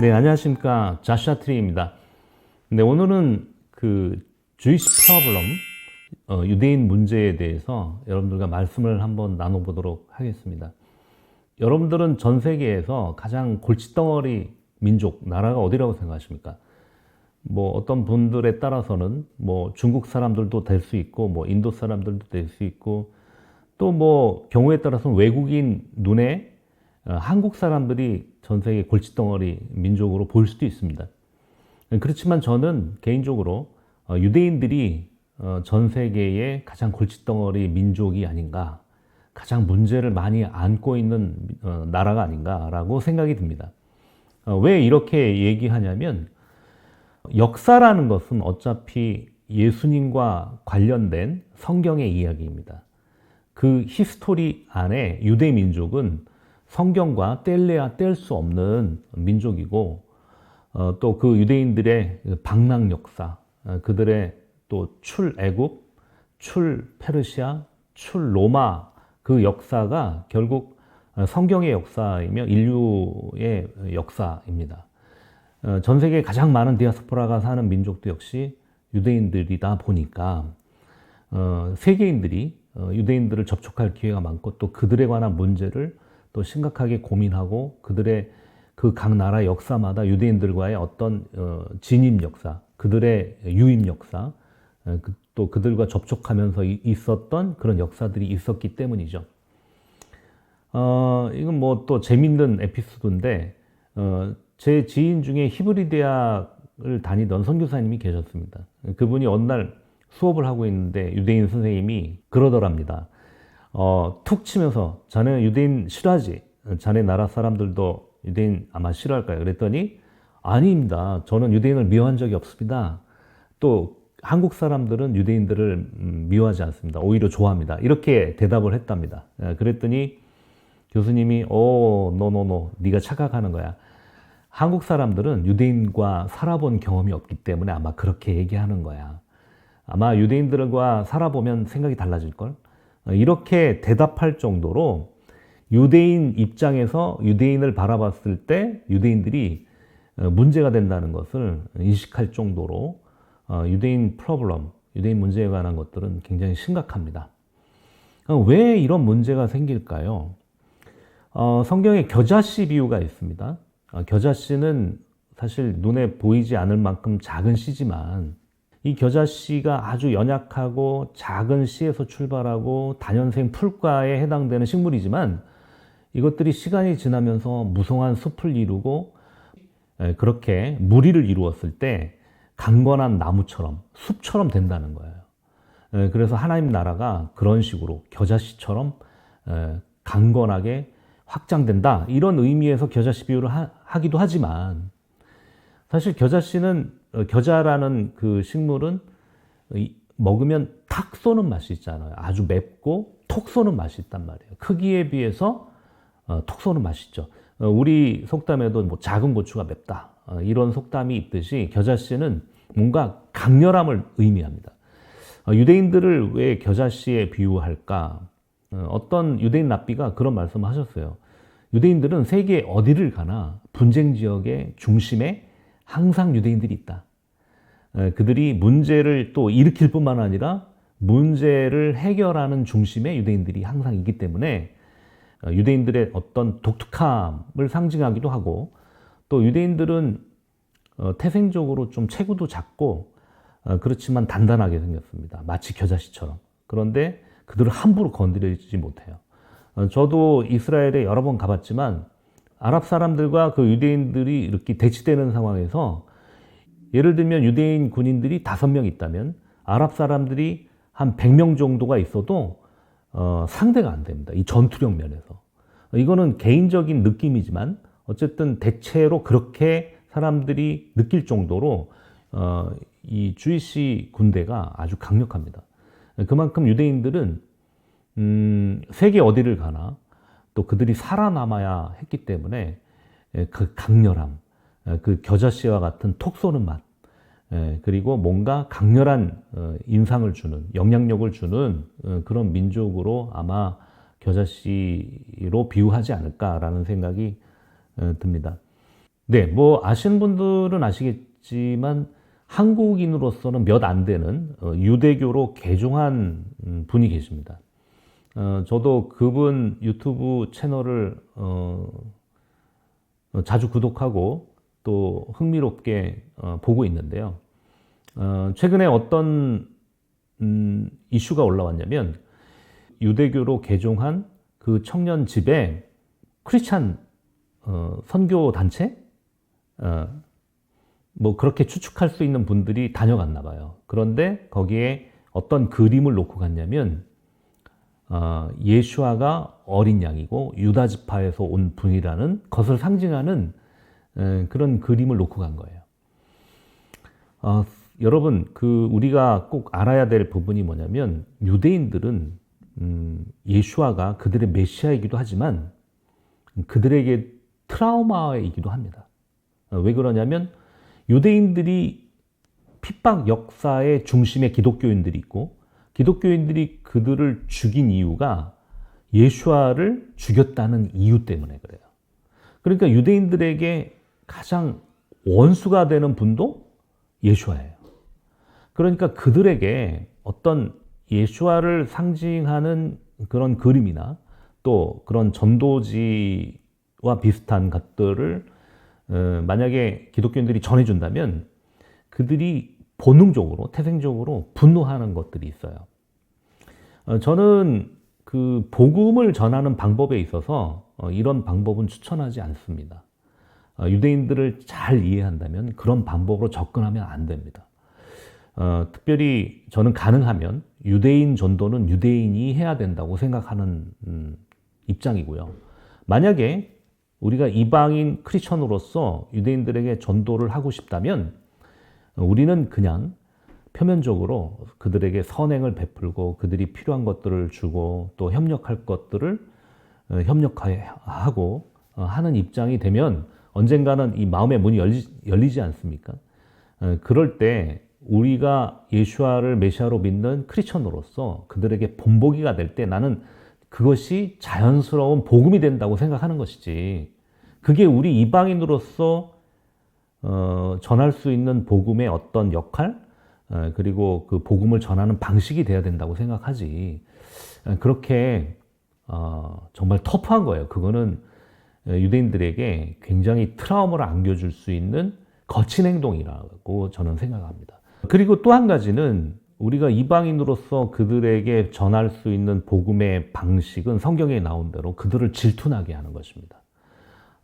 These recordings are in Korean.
네, 안녕하십니까. 자샤 트리입니다. 네, 오늘은 그 주이시 프로블럼, 어, 유대인 문제에 대해서 여러분들과 말씀을 한번 나눠보도록 하겠습니다. 여러분들은 전 세계에서 가장 골칫덩어리 민족, 나라가 어디라고 생각하십니까? 뭐 어떤 분들에 따라서는 뭐 중국 사람들도 될 수 있고, 뭐 인도 사람들도 될 수 있고, 또 뭐 경우에 따라서는 외국인 눈에 어, 한국 사람들이 전 세계 골칫덩어리 민족으로 보일 수도 있습니다. 그렇지만 저는 개인적으로 어, 유대인들이 어, 전 세계의 가장 골칫덩어리 민족이 아닌가, 가장 문제를 많이 안고 있는 어, 나라가 아닌가라고 생각이 듭니다. 어, 왜 이렇게 얘기하냐면 역사라는 것은 어차피 예수님과 관련된 성경의 이야기입니다. 그 히스토리 안에 유대 민족은 성경과 뗄래야 뗄 수 없는 민족이고 어, 또 그 유대인들의 방랑 역사, 어, 그들의 또 출애굽, 출 페르시아, 출 로마 그 역사가 결국 어, 성경의 역사이며 인류의 역사입니다. 어, 전 세계 가장 많은 디아스포라가 사는 민족도 역시 유대인들이다 보니까 어, 세계인들이 어, 유대인들을 접촉할 기회가 많고 또 그들에 관한 문제를 또 심각하게 고민하고 그들의 그 각 나라 역사마다 유대인들과의 어떤 어, 진입 역사, 그들의 유입 역사, 어, 그, 또 그들과 접촉하면서 이, 있었던 그런 역사들이 있었기 때문이죠. 어, 이건 뭐 또 재밌는 에피소드인데, 어, 제 지인 중에 히브리 대학을 다니던 선교사님이 계셨습니다. 그분이 어느 날 수업을 하고 있는데 유대인 선생님이 그러더랍니다. 어, 툭 치면서 자네 유대인 싫어하지? 자네 나라 사람들도 유대인 아마 싫어할까요? 그랬더니 아닙니다. 저는 유대인을 미워한 적이 없습니다. 또 한국 사람들은 유대인들을 음, 미워하지 않습니다. 오히려 좋아합니다. 이렇게 대답을 했답니다. 예, 그랬더니 교수님이 오, 노노노, 네가 착각하는 거야. 한국 사람들은 유대인과 살아본 경험이 없기 때문에 아마 그렇게 얘기하는 거야. 아마 유대인들과 살아보면 생각이 달라질 걸. 어, 이렇게 대답할 정도로 유대인 입장에서 유대인을 바라봤을 때 유대인들이 어, 문제가 된다는 것을 인식할 정도로 어, 유대인 프로블럼, 유대인 문제에 관한 것들은 굉장히 심각합니다. 왜 이런 문제가 생길까요? 어, 성경에 겨자씨 비유가 있습니다. 어, 겨자씨는 사실 눈에 보이지 않을 만큼 작은 씨지만 이 겨자씨가 아주 연약하고 작은 씨에서 출발하고 다년생 풀과에 해당되는 식물이지만 이것들이 시간이 지나면서 무성한 숲을 이루고 그렇게 무리를 이루었을 때 강건한 나무처럼 숲처럼 된다는 거예요. 그래서 하나님 나라가 그런 식으로 겨자씨처럼 강건하게 확장된다 이런 의미에서 겨자씨 비유를 하기도 하지만 사실 겨자씨는 어, 겨자라는 그 식물은 먹으면 탁 쏘는 맛이 있잖아요. 아주 맵고 톡 쏘는 맛이 있단 말이에요. 크기에 비해서 어, 톡 쏘는 맛이 있죠. 어, 우리 속담에도 뭐 작은 고추가 맵다 이런 속담이 있듯이 겨자씨는 뭔가 강렬함을 의미합니다. 유대인들을 왜 겨자씨에 비유할까? 어떤 유대인 납비가 그런 말씀을 하셨어요. 유대인들은 세계 어디를 가나 분쟁 지역의 중심에 항상 유대인들이 있다. 그들이 문제를 또 일으킬 뿐만 아니라 문제를 해결하는 중심에 유대인들이 항상 있기 때문에 어, 유대인들의 어떤 독특함을 상징하기도 하고 또 유대인들은 어, 태생적으로 좀 체구도 작고 어, 그렇지만 단단하게 생겼습니다. 마치 겨자씨처럼. 그런데 그들을 함부로 건드리지 못해요. 저도 이스라엘에 여러 번 가봤지만 아랍 사람들과 그 유대인들이 이렇게 대치되는 상황에서 예를 들면 유대인 군인들이 다섯 명 있다면 아랍 사람들이 한 100명 정도가 있어도 어, 상대가 안 됩니다. 이 전투력 면에서. 이거는 개인적인 느낌이지만 어쨌든 대체로 그렇게 사람들이 느낄 정도로 어, 이 주이시 군대가 아주 강력합니다. 그만큼 유대인들은 음, 세계 어디를 가나 또 그들이 살아남아야 했기 때문에 예, 그 강렬함, 예, 그 겨자씨와 같은 톡 쏘는 맛, 예, 그리고 뭔가 강렬한 어, 인상을 주는, 영향력을 주는 어, 그런 민족으로 아마 겨자씨로 비유하지 않을까라는 생각이 어, 듭니다. 네, 뭐 아시는 분들은 아시겠지만 한국인으로서는 몇 안 되는 어, 유대교로 개종한 음, 분이 계십니다. 어, 저도 그분 유튜브 채널을 어, 어, 자주 구독하고 또 흥미롭게 어, 보고 있는데요. 어, 최근에 어떤 음, 이슈가 올라왔냐면 유대교로 개종한 그 청년 집에 크리스찬 어, 선교 단체 어, 뭐 그렇게 추측할 수 있는 분들이 다녀갔나 봐요. 그런데 거기에 어떤 그림을 놓고 갔냐면 어, 예수아가 어린 양이고 유다 지파에서 온 분이라는 것을 상징하는 에, 그런 그림을 놓고 간 거예요. 어, 여러분 그 우리가 꼭 알아야 될 부분이 뭐냐면 유대인들은 음, 예수아가 그들의 메시아이기도 하지만 그들에게 트라우마이기도 합니다. 어, 왜 그러냐면 유대인들이 핍박 역사의 중심에 기독교인들이 있고 기독교인들이 그들을 죽인 이유가 예수아를 죽였다는 이유 때문에 그래요. 그러니까 유대인들에게 가장 원수가 되는 분도 예수아예요. 그러니까 그들에게 어떤 예수아를 상징하는 그런 그림이나 또 그런 전도지와 비슷한 것들을 어, 만약에 기독교인들이 전해준다면 그들이 본능적으로 태생적으로 분노하는 것들이 있어요. 어, 저는 그 복음을 전하는 방법에 있어서 어, 이런 방법은 추천하지 않습니다. 유대인들을 잘 이해한다면 그런 방법으로 접근하면 안 됩니다. 어, 특별히 저는 가능하면 유대인 전도는 유대인이 해야 된다고 생각하는 음, 입장이고요. 만약에 우리가 이방인 크리스천으로서 유대인들에게 전도를 하고 싶다면 우리는 그냥 표면적으로 그들에게 선행을 베풀고 그들이 필요한 것들을 주고 또 협력할 것들을 어, 협력하고 어, 하는 입장이 되면 언젠가는 이 마음의 문이 열리, 열리지 않습니까? 어, 그럴 때 우리가 예수아를 메시아로 믿는 크리스천으로서 그들에게 본보기가 될 때 나는 그것이 자연스러운 복음이 된다고 생각하는 것이지. 그게 우리 이방인으로서 어, 전할 수 있는 복음의 어떤 역할 어, 그리고 그 복음을 전하는 방식이 돼야 된다고 생각하지. 어, 그렇게 어, 정말 터프한 거예요. 그거는 유대인들에게 굉장히 트라우마를 안겨줄 수 있는 거친 행동이라고 저는 생각합니다. 그리고 또 한 가지는 우리가 이방인으로서 그들에게 전할 수 있는 복음의 방식은 성경에 나온 대로 그들을 질투나게 하는 것입니다.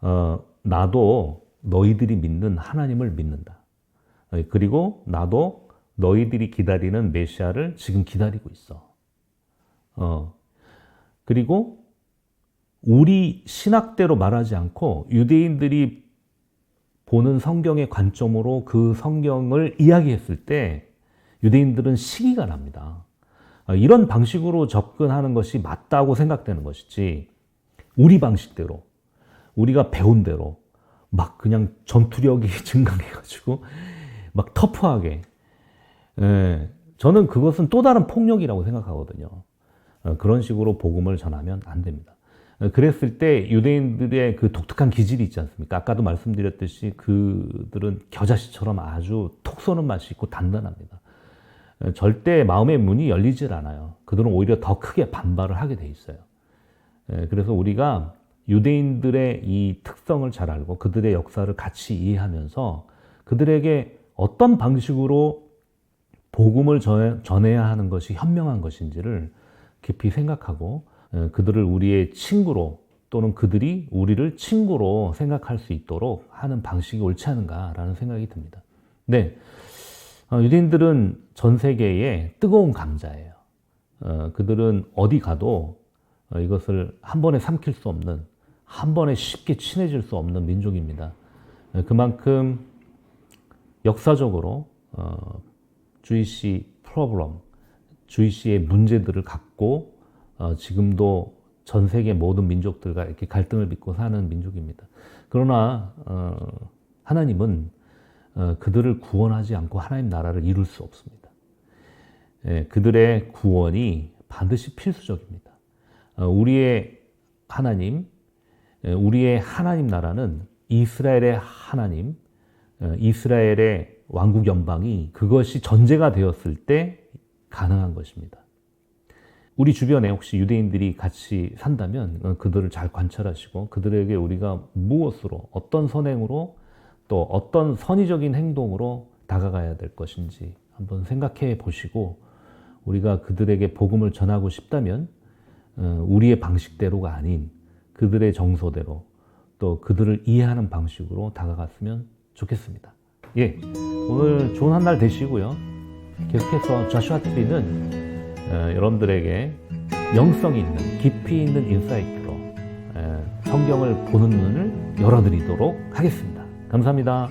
어, 나도 너희들이 믿는 하나님을 믿는다. 어, 그리고 나도 너희들이 기다리는 메시아를 지금 기다리고 있어. 어, 그리고 우리 신학대로 말하지 않고 유대인들이 보는 성경의 관점으로 그 성경을 이야기했을 때 유대인들은 시기가 납니다. 어, 이런 방식으로 접근하는 것이 맞다고 생각되는 것이지 우리 방식대로 우리가 배운 대로 막 그냥 전투력이 증강해가지고 막 터프하게 예, 저는 그것은 또 다른 폭력이라고 생각하거든요. 어, 그런 식으로 복음을 전하면 안 됩니다. 어, 그랬을 때 유대인들의 그 독특한 기질이 있지 않습니까? 아까도 말씀드렸듯이 그들은 겨자씨처럼 아주 톡 쏘는 맛이 있고 단단합니다. 어, 절대 마음의 문이 열리질 않아요. 그들은 오히려 더 크게 반발을 하게 돼 있어요. 예, 그래서 우리가 유대인들의 이 특성을 잘 알고 그들의 역사를 같이 이해하면서 그들에게 어떤 방식으로 복음을 전해야 하는 것이 현명한 것인지를 깊이 생각하고 어, 그들을 우리의 친구로 또는 그들이 우리를 친구로 생각할 수 있도록 하는 방식이 옳지 않은가라는 생각이 듭니다. 네. 어, 유대인들은 전 세계의 뜨거운 감자예요. 어, 그들은 어디 가도 이것을 한 번에 삼킬 수 없는, 한 번에 쉽게 친해질 수 없는 민족입니다. 그만큼 역사적으로 주이시 프로블럼, 주이시의 문제들을 갖고 어, 지금도 전 세계 모든 민족들과 이렇게 갈등을 빚고 사는 민족입니다. 그러나 어, 하나님은 어, 그들을 구원하지 않고 하나님 나라를 이룰 수 없습니다. 예, 그들의 구원이 반드시 필수적입니다. 어, 우리의 하나님, 예, 우리의 하나님 나라는 이스라엘의 하나님, 어, 이스라엘의 왕국 연방이 그것이 전제가 되었을 때 가능한 것입니다. 우리 주변에 혹시 유대인들이 같이 산다면 어, 그들을 잘 관찰하시고 그들에게 우리가 무엇으로 어떤 선행으로 또 어떤 선의적인 행동으로 다가가야 될 것인지 한번 생각해 보시고 우리가 그들에게 복음을 전하고 싶다면 어, 우리의 방식대로가 아닌 그들의 정서대로 또 그들을 이해하는 방식으로 다가갔으면 좋겠습니다. 예, 오늘 좋은 한 날 되시고요. 계속해서 좌슈아 TV는 어, 여러분들에게 영성 있는 깊이 있는 인사이트로 에, 성경을 보는 눈을 열어드리도록 하겠습니다. 감사합니다.